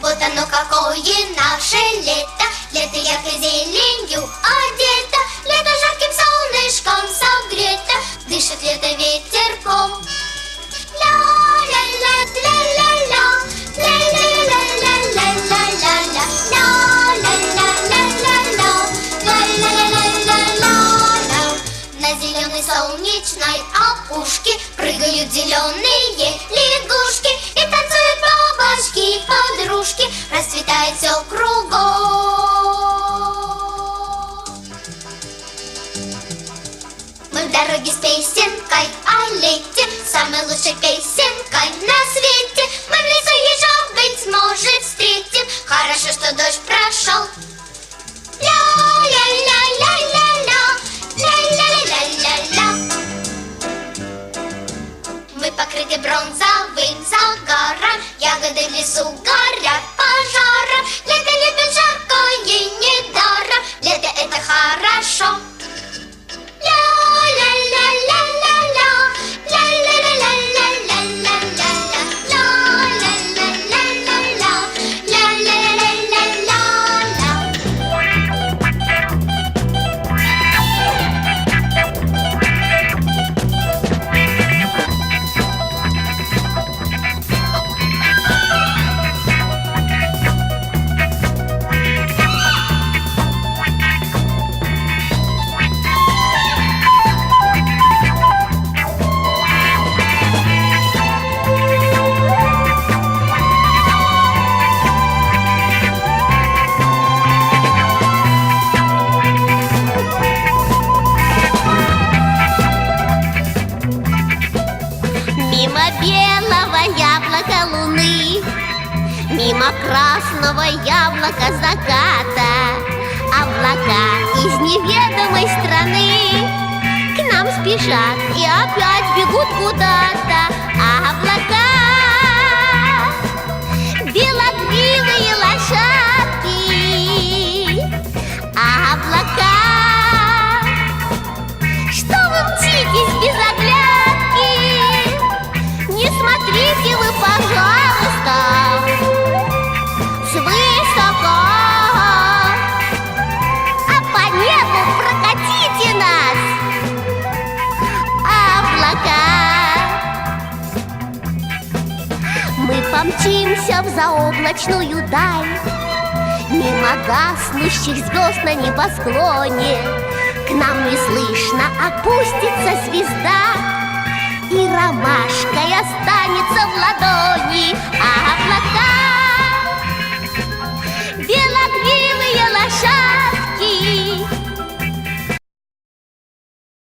Вот оно какое наше лето. Лето яркой зеленью одето Лето жарким солнышком согрето. Дышит лето ветерком. На зеленой солнечной опушке Прыгают зеленые Дороге с песенкой о лете Самой лучшей песенкой на свете. Мы в лесу еще быть может встретим. Хорошо, что дождь прошел. Ля-ля-ля-ля-ля-ля. Ля-ля-ля-ля-ля-ля Мы покрыты бронзовым загаром Ягоды в лесу горят пожаром Мимо белого яблока луны Мимо красного яблока заката Облака из неведомой страны. К нам спешат и опять бегут куда-то помчимся в заоблачную даль. Мимо гаснущих звезд на небосклоне. К нам неслышно опустится звезда. И ромашкой останется в ладони